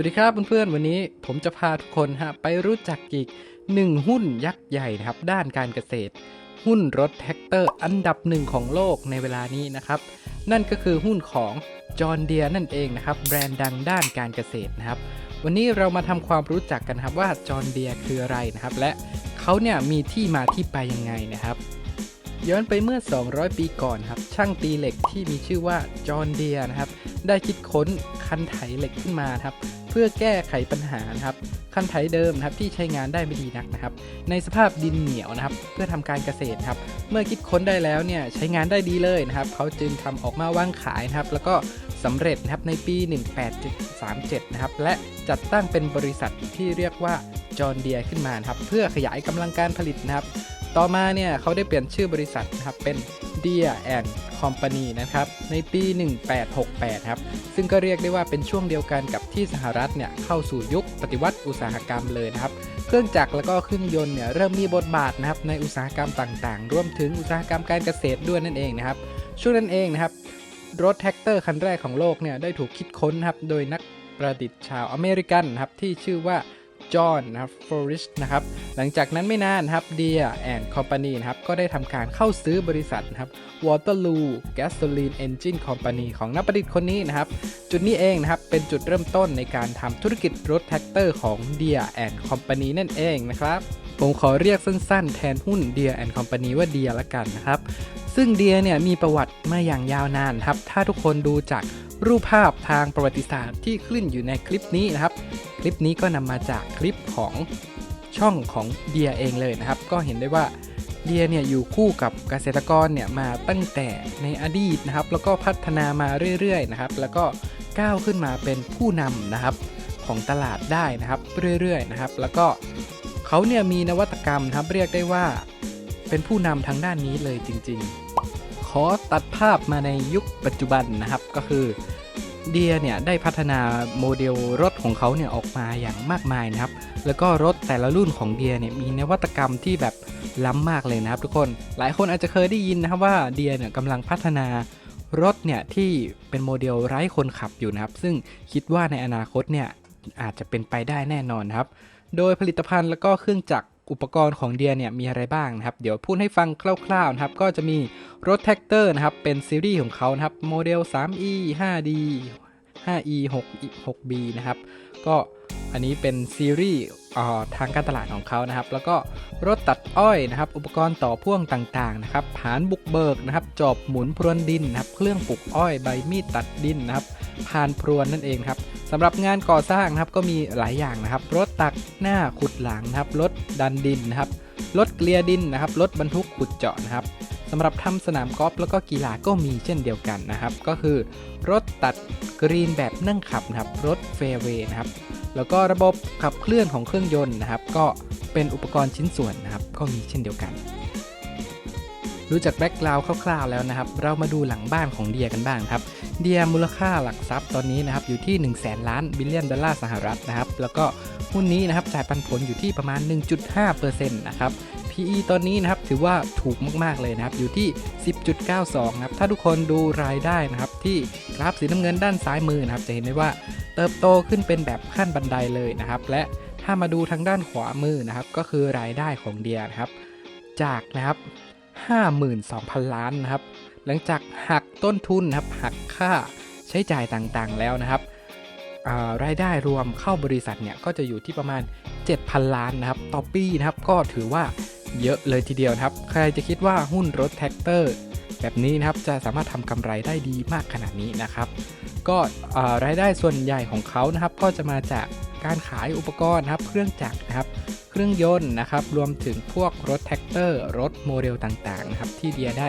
วัสดีครับเพื่อนๆ วันนี้ผมจะพาทุกคนฮะไปรู้จักอีกหนึ่งหุ้นยักษ์ใหญ่นะครับ ด้านการเกษตร หุ้นรถแท็กเตอร์อันดับหนึ่งของโลกในเวลานี้นะครับ นั่นก็คือหุ้นของจอห์นเดียนั่นเองนะครับ แบรนด์ดังด้านการเกษตรนะครับ วันนี้เรามาทำความรู้จักกันครับว่าจอห์นเดียคืออะไรนะครับ และเขาเนี่ยมีที่มาที่ไปยังไงนะครับ ย้อนไปเมื่อ 200 ปีก่อนครับ ช่างตีเหล็กที่มีชื่อว่าจอห์นเดียนะครับ ได้คิดค้นคันไถเหล็กขึ้นมาครับ เพื่อแก้ไขปัญหานะครับคันไถเดิมนะครับที่ใช้งานได้ไม่ดีนักนะครับ ในสภาพดินเหนียวนะครับ เพื่อทำการเกษตรครับเมื่อคิดค้นได้แล้วเนี่ยใช้งานได้ดีเลยนะครับเขาจึงทำออกมาวางขายนะครับ แล้วก็สำเร็จนะครับในปี 1837 นะครับและจัดตั้งเป็นบริษัทที่เรียกว่าจอห์นเดียขึ้นมานครับเพื่อขยายกำลังการผลิตนะครับ ต่อมาเนี่ยเขาได้เปลี่ยนชื่อบริษัทนะครับเป็น Deere and Company นะครับในปี 1868 ครับ ซึ่งก็เรียกได้ว่าเป็นช่วงเดียวกันกับที่สหรัฐเนี่ยเข้าสู่ยุคปฏิวัติอุตสาหกรรมเลยนะครับ เครื่องจักรแล้วก็เครื่องยนต์เนี่ยเริ่มมีบทบาทนะครับในอุตสาหกรรมต่างๆ รวมถึงอุตสาหกรรมการเกษตรด้วยนั่นเองนะครับ ช่วงนั้นเองนะครับรถแท็กเตอร์คันแรกของโลกเนี่ยได้ถูกคิดค้นครับโดยนักประดิษฐ์ชาวอเมริกันนะครับที่ชื่อว่า จอห์นนะครับฟอริสนะครับหลังจากนั้นไม่นานนะครับ Deere and Company นะครับก็ได้ทำการเข้าซื้อบริษัทนะครับ Waterloo Gasoline Engine Company ของนักประดิษฐ์คนนี้นะครับ จุดนี้เองนะครับ เป็นจุดเริ่มต้นในการทำธุรกิจรถแท็กเตอร์ของ Deere and Company นั่นเองนะครับผมขอเรียกสั้นๆ แทนหุ้น Deere and Company ว่า Deere ละกันนะครับ ซึ่งเดียเนี่ยมีประวัติมาอย่างยาวนานครับ ถ้าทุกคนดูจากรูปภาพทางประวัติศาสตร์ที่ขึ้นอยู่ในคลิปนี้นะครับ คลิปนี้ก็นำมาจากคลิปของช่องของเดียเองเลยนะครับ ก็เห็นได้ว่าเดียเนี่ยอยู่คู่กับเกษตรกรเนี่ยมาตั้งแต่ในอดีตนะครับ แล้วก็พัฒนามาเรื่อยๆนะครับ แล้วก็ก้าวขึ้นมาเป็นผู้นำนะครับของตลาดได้นะครับเรื่อยๆนะครับ แล้วก็เขาเนี่ยมีนวัตกรรมนะครับเรียกได้ว่าเป็นผู้นำทางด้านนี้เลยจริง ๆ ขอตัดภาพมาในยุคปัจจุบันนะครับก็คือ เดียเนี่ยได้พัฒนาโมเดลรถของเขาเนี่ยออกมาอย่างมากมายนะครับ แล้วก็รถแต่ละรุ่นของเดียเนี่ยมีนวัตกรรมที่แบบล้ำมากเลยนะครับทุกคน หลายคนอาจจะเคยได้ยินนะครับว่าเดียเนี่ยกำลังพัฒนารถเนี่ยที่เป็นโมเดลไร้คนขับอยู่นะครับ ซึ่งคิดว่าในอนาคตเนี่ยอาจจะเป็นไปได้แน่นอนนครับ โดยผลิตภัณฑ์แล้วก็เครื่องจักร อุปกรณ์ของเดียเนี่ยมีอะไรบ้างนะครับ เดี๋ยวพูดให้ฟังคร่าวๆนะครับ ก็จะมีรถแท็กเตอร์นะครับ เป็นซีรีส์ของเขานะครับ โมเดล 3e 5d 5e 6 6b นะครับ ก็อันนี้เป็นซีรีส์ ทางการตลาดของเขานะครับ แล้วก็รถตัดอ้อยนะครับ อุปกรณ์ต่อพ่วงต่างๆนะครับผานบุกเบิกนะครับ จอบหมุนพรวนดินนะครับเครื่องปลูกอ้อยใบมีดตัดดินนะครับพานพรวนนั่นเองครับสำหรับงานก่อสร้างนะครับก็มีหลายอย่างนะครับ รถตักหน้าขุดหลังนะครับรถดันดินนะครับรถเกลียดินนะครับรถบรรทุกขุดเจาะนะครับสำหรับทำสนามกอล์ฟแล้วก็กีฬาก็มีเช่นเดียวกันนะครับ ก็คือ รถตัดกรีนแบบนั่งขับนะครับ รถเฟรเวย์นะครับ แล้วก็ระบบขับเคลื่อนของเครื่องยนต์นะครับ ก็เป็นอุปกรณ์ชิ้นส่วนนะครับ ก็มีเช่นเดียวกันรู้จักแบ็กกราวด์คร่าวๆแล้วนะครับ เรามาดูหลังบ้านของเดียกันบ้างครับ เดียมูลค่าหลักทรัพย์ตอนนี้นะครับอยู่ที่ 1 0 0 0 0แสนล้านบิลเลียนดอลลาร์สหรัฐนะครับ แล้วก็หุ้นนี้นะครับจ่ายปันผลอยู่ที่ประมาณ 1.5%นะครับ PE ตอนนี้นะครับถือว่าถูกมากๆเลยนะครับอยู่ที่ 10.92 นะครับ ถ้าทุกคนดูรายได้นะครับที่ ราฟสีน้ำเงินด้านซ้ายมือนะครับจะเห็นได้ว่าเติบโตขึ้นเป็นแบบขั้นบันไดเลยนะครับ และถ้ามาดูทางด้านขวามือนะครับ ก็คือรายได้ของเดียนะครับ จากนะครับ 52,000 ล้านนะครับ หลังจากหักต้นทุนนะครับหักค่าใช้จ่ายต่างๆ แล้วนะครับรายได้รวมเข้าบริษัทเนี่ยก็จะอยู่ที่ประมาณ 7,000 ล้านนะครับต่อปีนะครับก็ถือว่าเยอะเลยทีเดียวครับ ใครจะคิดว่าหุ้นรถแท็กเตอร์ แบบนี้นะครับจะสามารถทำกำไรได้ดีมากขนาดนี้นะครับ ก็รายได้ส่วนใหญ่ของเขานะครับ ก็จะมาจากการขายอุปกรณ์นะครับ เครื่องจักรนะครับ เครื่องยนต์นะครับ รวมถึงพวกรถแท็กเตอร์ รถโมเดลต่างๆนะครับ ที่เดียได้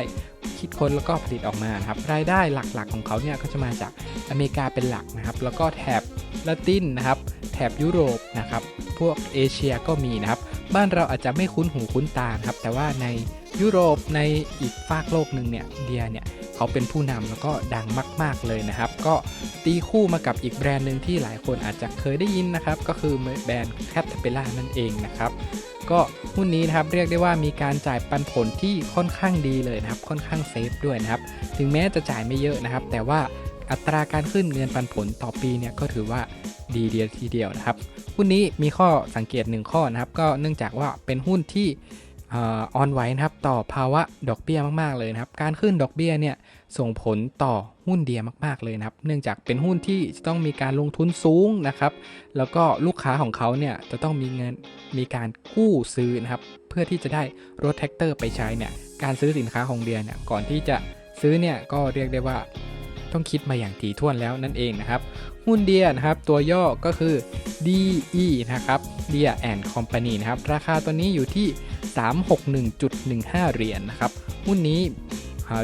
คิดค้นแล้วก็ผลิตออกมาครับรายได้หลักๆของเขาเนี่ยก็จะมาจากอเมริกาเป็นหลักนะครับ แล้วก็แถบละตินนะครับ แถบยุโรปนะครับ พวกเอเชียก็มีนะครับ บ้านเราอาจจะไม่คุ้นหูคุ้นตาครับ แต่ว่าในยุโรปในอีกฝากโลกหนึ่งเนี่ยเดียเนี่ยเขาเป็นผู้นำแล้วก็ดังมาก ๆเลยนะครับ ก็ตีคู่มากับอีกแบรนด์หนึ่งที่หลายคนอาจจะเคยได้ยินนะครับ ก็คือแบรนด์แคทเปล่านั่นเองนะครับก็หุ้นนี้นะครับเรียกได้ว่ามีการจ่ายปันผลที่ค่อนข้างดีเลยนะครับ ค่อนข้างเซฟด้วยนะครับ ถึงแม้จะจ่ายไม่เยอะนะครับ แต่ว่าอัตราการขึ้นเงินปันผลต่อปีเนี่ยก็ถือว่า ดีเดียวทีเดียวนะครับ หุ้นนี้มีข้อสังเกตหนึ่งข้อนะครับ ก็เนื่องจากว่าเป็นหุ้นที่อออ่อนไหวนะครับต่อภาวะดอกเบี้ยมาก ๆ เลยนะครับ การขึ้นดอกเบี้ยเนี่ยส่งผลต่อหุ้นเดียมาก ๆ เลยนะครับ เนื่องจากเป็นหุ้นที่จะต้องมีการลงทุนสูงนะครับ แล้วก็ลูกค้าของเขาเนี่ยจะต้องมีเงินมีการกู้ซื้อนะครับ เพื่อที่จะได้รถแท็กเตอร์ไปใช้เนี่ย การซื้อสินค้าของเดียเนี่ยก่อนที่จะซื้อเนี่ยก็เรียกได้ว่า ต้องคิดมาอย่างถี่ถ้วนแล้วนั่นเองนะครับ หุ้นเดียนะครับ ตัวย่อก็คือ DE นะครับ Deer and Company นะครับ ราคาตัวนี้อยู่ที่ 361.15 เหรียญนะครับ หุ้นนี้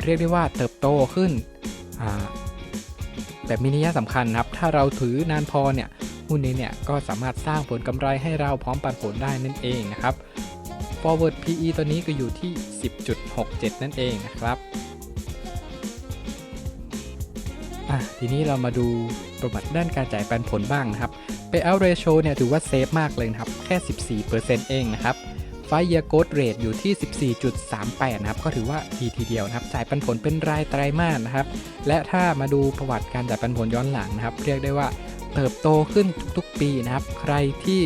เรียกได้ว่าเติบโตขึ้นแบบมีนัยสำคัญนะครับ ถ้าเราถือนานพอเนี่ย หุ้นนี้เนี่ยก็สามารถสร้างผลกำไรให้เราพร้อมปันผลได้นั่นเองนะครับ forward PE ตัวนี้ก็อยู่ที่ 10.67 นั่นเองนะครับ อะทีนี้เรามาดูประวัติด้านการจ่ายปันผลบ้างนะครับ payout ratio เนี่ยถือว่าเซฟมากเลยนะครับ แค่ 14%เองนะครับ5 year growth rate อยู่ที่ 14.38 นะครับ ก็ถือว่าดีทีเดียวนะครับ จ่ายปันผลเป็นรายไตรมาสนะครับ และถ้ามาดูประวัติการจ่ายปันผลย้อนหลังนะครับ เรียกได้ว่าเติบโตขึ้นทุกๆปีนะครับ ใครที่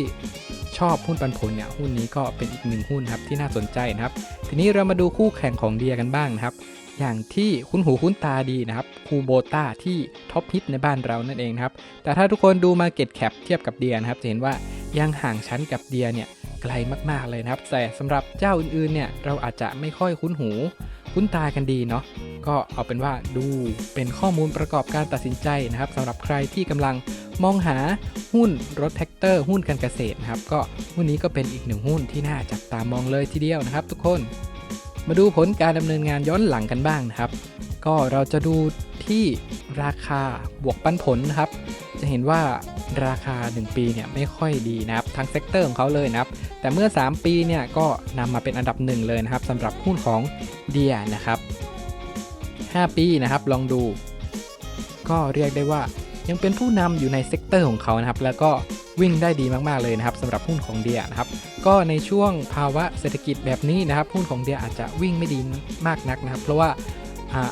ชอบหุ้นปันผลเนี่ยหุ้นนี้ก็เป็นอีกหนึ่งหุ้นครับที่น่าสนใจนะครับ ทีนี้เรามาดูคู่แข่งของเดียกันบ้างนะครับ อย่างที่คุ้นหูคุ้นตาดีนะครับคูโบต้าที่ท็อปฮิตในบ้านเรานั่นเองครับ แต่ถ้าทุกคนดูมาเก็ตแคปเทียบกับเดียนะครับ จะเห็นว่ายังห่างชั้นกับเดียเนี่ยไกลมากๆเลยนะครับ แต่สำหรับเจ้าอื่นๆเนี่ยเราอาจจะไม่ค่อยคุ้นหู คุ้นตากันดีเนาะก็เอาเป็นว่าดูเป็นข้อมูลประกอบการตัดสินใจนะครับสำหรับใครที่กำลังมองหาหุ้นรถแท็กเตอร์ หุ้นการเกษตรนะครับ ก็หุ้นนี้ก็เป็นอีกหนึ่งหุ้นที่น่าจับตามองเลยทีเดียวนะครับทุกคน มาดูผลการดำเนินงานย้อนหลังกันบ้างนะครับ ก็เราจะดูที่ราคาบวกปันผลนะครับ จะเห็นว่าราคา 1 ปีเนี่ยไม่ค่อยดีนะครับทั้งเซกเตอร์ของเขาเลยนะครับ แต่เมื่อ 3 ปีเนี่ยก็นำมาเป็นอันดับหนึ่งเลยนะครับสำหรับหุ้นของเดียนะครับ 5 ปีนะครับลองดู ก็เรียกได้ว่ายังเป็นผู้นำอยู่ในเซกเตอร์ของเขานะครับ แล้วก็วิ่งได้ดีมากๆเลยนะครับสำหรับหุ้นของเดียนะครับ ก็ในช่วงภาวะเศรษฐกิจแบบนี้นะครับหุ้นของเดียอาจจะวิ่งไม่ดีมากนักนะครับ เพราะว่า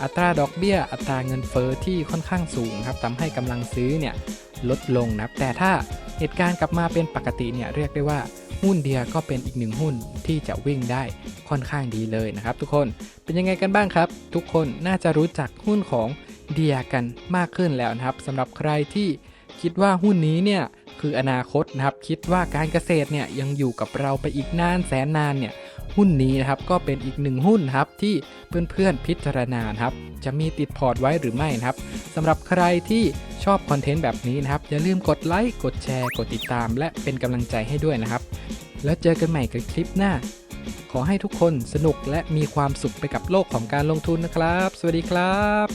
อัตราดอกเบี้ย อัตราเงินเฟอ้อที่ค่อนข้างสูงครับทำให้กำลังซื้อเนี่ยลดลงนะครับ แต่ถ้าเหตุการณ์กลับมาเป็นปกติเนี่ยเรียกได้ว่าหุ้นเดียก็เป็นอีกหนึ่งหุ้นที่จะวิ่งได้ค่อนข้างดีเลยนะครับ ทุกคนเป็นยังไงกันบ้างครับ ทุกคนน่าจะรู้จักหุ้นของเดียกันมากขึ้นแล้วนะครับสำหรับใครที่คิดว่าหุ้นนี้เนี่ย คืออนาคตนะครับคิดว่าการเกษตรเนี่ยยังอยู่กับเราไปอีกนานแสนนานเนี่ยหุ้นนี้นะครับก็เป็นอีกหนึ่งหุ้นครับที่เพื่อนๆพิจารณานครับจะมีติดพอร์ตไว้หรือไม่นะครับสำหรับใครที่ชอบคอนเทนต์แบบนี้นะครับอย่าลืมกดไลค์กดแชร์กดติดตาม และเป็นกำลังใจให้ด้วยนะครับ แล้วเจอกันใหม่กับคลิปหน้า ขอให้ทุกคนสนุกและมีความสุขไปกับโลกของการลงทุนนะครับ สวัสดีครับ